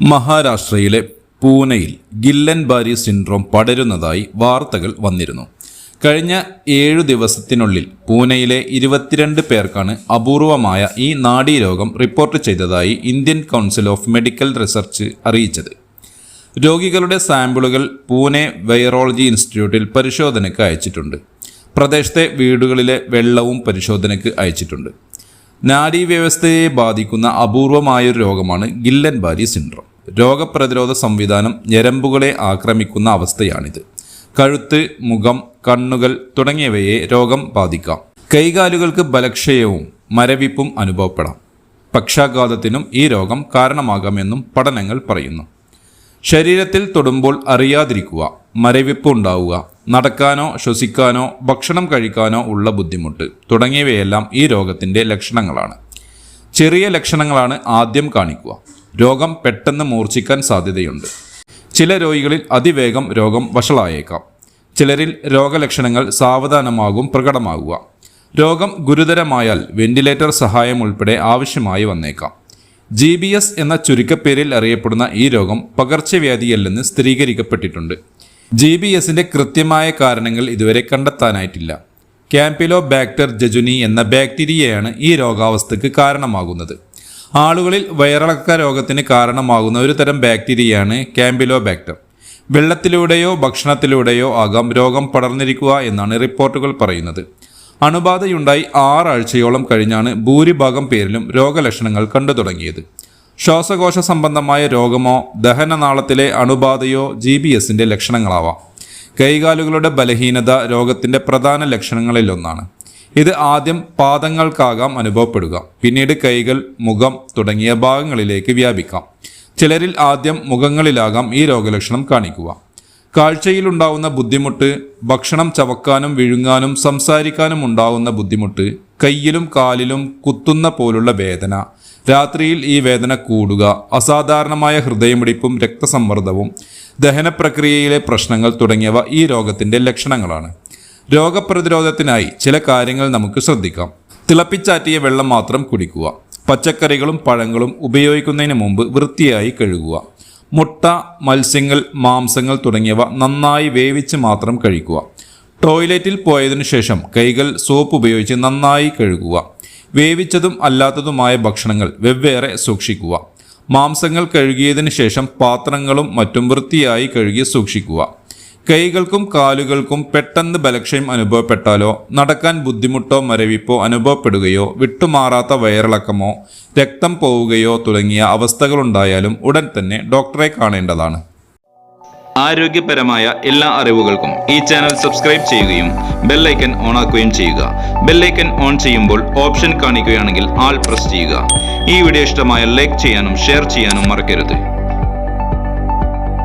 മഹാരാഷ്ട്രയിലെ പൂനെയിൽ ഗില്ലൻ ബാരി സിൻഡ്രോം പടരുന്നതായി വാർത്തകൾ വന്നിരുന്നു. കഴിഞ്ഞ ഏഴു ദിവസത്തിനുള്ളിൽ പൂനെയിലെ ഇരുപത്തിരണ്ട് പേർക്കാണ് അപൂർവമായ ഈ നാഡീരോഗം റിപ്പോർട്ട് ചെയ്തതായി Indian council of medical research അറിയിച്ചത്. രോഗികളുടെ സാമ്പിളുകൾ പൂനെ വൈറോളജി ഇൻസ്റ്റിറ്റ്യൂട്ടിൽ പരിശോധനയ്ക്ക് അയച്ചിട്ടുണ്ട്. പ്രദേശത്തെ വീടുകളിലെ വെള്ളവും പരിശോധനയ്ക്ക് അയച്ചിട്ടുണ്ട്. നാഡീവ്യവസ്ഥയെ ബാധിക്കുന്ന അപൂർവമായൊരു രോഗമാണ് ഗില്ലൻ ബാരി സിൻഡ്രോം. രോഗപ്രതിരോധ സംവിധാനം ഞരമ്പുകളെ ആക്രമിക്കുന്ന അവസ്ഥയാണിത്. കഴുത്ത് മുഖം കണ്ണുകൾ തുടങ്ങിയവയെ രോഗം ബാധിക്കാം. കൈകാലുകൾക്ക് ബലക്ഷയവും മരവിപ്പും അനുഭവപ്പെടാം. പക്ഷാഘാതത്തിനും ഈ രോഗം കാരണമാകാമെന്നും പഠനങ്ങൾ പറയുന്നു. ശരീരത്തിൽ തൊടുമ്പോൾ അറിയാതിരിക്കുക മരവിപ്പ് ഉണ്ടാവുക നടക്കാനോ ശ്വസിക്കാനോ ഭക്ഷണം കഴിക്കാനോ ഉള്ള ബുദ്ധിമുട്ട് തുടങ്ങിയവയെല്ലാം ഈ രോഗത്തിന്റെ ലക്ഷണങ്ങളാണ്. ചെറിയ ലക്ഷണങ്ങളാണ് ആദ്യം കാണിക്കുക. രോഗം പെട്ടെന്ന് മൂർച്ഛിക്കാൻ സാധ്യതയുണ്ട്. ചില രോഗികളിൽ അതിവേഗം രോഗം വഷളായേക്കാം. ചിലരിൽ രോഗലക്ഷണങ്ങൾ സാവധാനമാകും പ്രകടമാകുക. രോഗം ഗുരുതരമായാൽ വെന്റിലേറ്റർ സഹായം ഉൾപ്പെടെ ആവശ്യമായി വന്നേക്കാം. ജി ബി എസ് എന്ന ചുരുക്കപ്പേരിൽ അറിയപ്പെടുന്ന ഈ രോഗം പകർച്ചവ്യാധിയല്ലെന്ന് സ്ഥിരീകരിക്കപ്പെട്ടിട്ടുണ്ട്. ജി ബി എസിന്റെ കൃത്യമായ കാരണങ്ങൾ ഇതുവരെ കണ്ടെത്താനായിട്ടില്ല. ക്യാമ്പിലോ ബാക്ടർ ജജുനി എന്ന ബാക്ടീരിയയാണ് ഈ രോഗാവസ്ഥയ്ക്ക് കാരണമാകുന്നത്. ആളുകളിൽ വയറിളക്ക രോഗത്തിന് കാരണമാകുന്ന ഒരു തരം ബാക്ടീരിയയാണ് ക്യാമ്പിലോ ബാക്ടർ വെള്ളത്തിലൂടെയോ ഭക്ഷണത്തിലൂടെയോ ആകാം രോഗം പടർന്നിരിക്കുക എന്നാണ് റിപ്പോർട്ടുകൾ പറയുന്നത്. അണുബാധയുണ്ടായി ആറാഴ്ചയോളം കഴിഞ്ഞാണ് ഭൂരിഭാഗം പേരിലും രോഗലക്ഷണങ്ങൾ കണ്ടു തുടങ്ങിയത്. ശ്വാസകോശ സംബന്ധമായ രോഗമോ ദഹനനാളത്തിലെ അണുബാധയോ ജി ബി എസിന്റെ ലക്ഷണങ്ങളാവാം. കൈകാലുകളുടെ ബലഹീനത രോഗത്തിന്റെ പ്രധാന ലക്ഷണങ്ങളിലൊന്നാണ്. ഇത് ആദ്യം പാദങ്ങൾക്കാകാം അനുഭവപ്പെടുക. പിന്നീട് കൈകൾ മുഖം തുടങ്ങിയ ഭാഗങ്ങളിലേക്ക് വ്യാപിക്കാം. ചിലരിൽ ആദ്യം മുഖങ്ങളിലാകാം ഈ രോഗലക്ഷണം കാണിക്കുക. കാഴ്ചയിലുണ്ടാവുന്ന ബുദ്ധിമുട്ട് ഭക്ഷണം ചവക്കാനും വിഴുങ്ങാനും സംസാരിക്കാനും ഉണ്ടാവുന്ന ബുദ്ധിമുട്ട് കയ്യിലും കാലിലും കുത്തുന്ന പോലുള്ള വേദന രാത്രിയിൽ ഈ വേദന കൂടുക അസാധാരണമായ ഹൃദയമിടിപ്പും രക്തസമ്മർദ്ദവും ദഹനപ്രക്രിയയിലെ പ്രശ്നങ്ങൾ തുടങ്ങിയവ ഈ രോഗത്തിന്റെ ലക്ഷണങ്ങളാണ്. രോഗപ്രതിരോധത്തിനായി ചില കാര്യങ്ങൾ നമുക്ക് ശ്രദ്ധിക്കാം. തിളപ്പിച്ചാറ്റിയ വെള്ളം മാത്രം കുടിക്കുക. പച്ചക്കറികളും പഴങ്ങളും ഉപയോഗിക്കുന്നതിന് മുമ്പ് വൃത്തിയായി കഴുകുക. മുട്ട മത്സ്യങ്ങൾ മാംസങ്ങൾ തുടങ്ങിയവ നന്നായി വേവിച്ച് മാത്രം കഴിക്കുക. ടോയ്ലറ്റിൽ പോയതിനു ശേഷം കൈകൾ സോപ്പ് ഉപയോഗിച്ച് നന്നായി കഴുകുക. വേവിച്ചതും അല്ലാത്തതുമായ ഭക്ഷണങ്ങൾ വെവ്വേറെ സൂക്ഷിക്കുക. മാംസങ്ങൾ കഴുകിയതിനു ശേഷം പാത്രങ്ങളും മറ്റും വൃത്തിയായി കഴുകി സൂക്ഷിക്കുക. കൈകൾക്കും കാലുകൾക്കും പെട്ടെന്ന് ബലക്ഷയം അനുഭവപ്പെട്ടാലോ നടക്കാൻ ബുദ്ധിമുട്ടോ മരവിപ്പോ അനുഭവപ്പെടുകയോ വിട്ടുമാറാത്ത വയറിളക്കമോ രക്തം പോവുകയോ തുടങ്ങിയ അവസ്ഥകളുണ്ടായാലും ഉടൻ തന്നെ ഡോക്ടറെ കാണേണ്ടതാണ്. ആരോഗ്യപരമായ എല്ലാ അറിവുകൾക്കും ഈ ചാനൽ സബ്സ്ക്രൈബ് ചെയ്യുകയും ബെല്ലൈക്കൻ ഓൺ ആക്കുകയും ചെയ്യുക. ബെല്ലൈക്കൻ ഓൺ ചെയ്യുമ്പോൾ ഓപ്ഷൻ കാണിക്കുകയാണെങ്കിൽ ആൾ പ്രസ് ചെയ്യുക. ഈ വീഡിയോ ഇഷ്ടമായ ലൈക്ക് ചെയ്യാനും ഷെയർ ചെയ്യാനും മറക്കരുത്.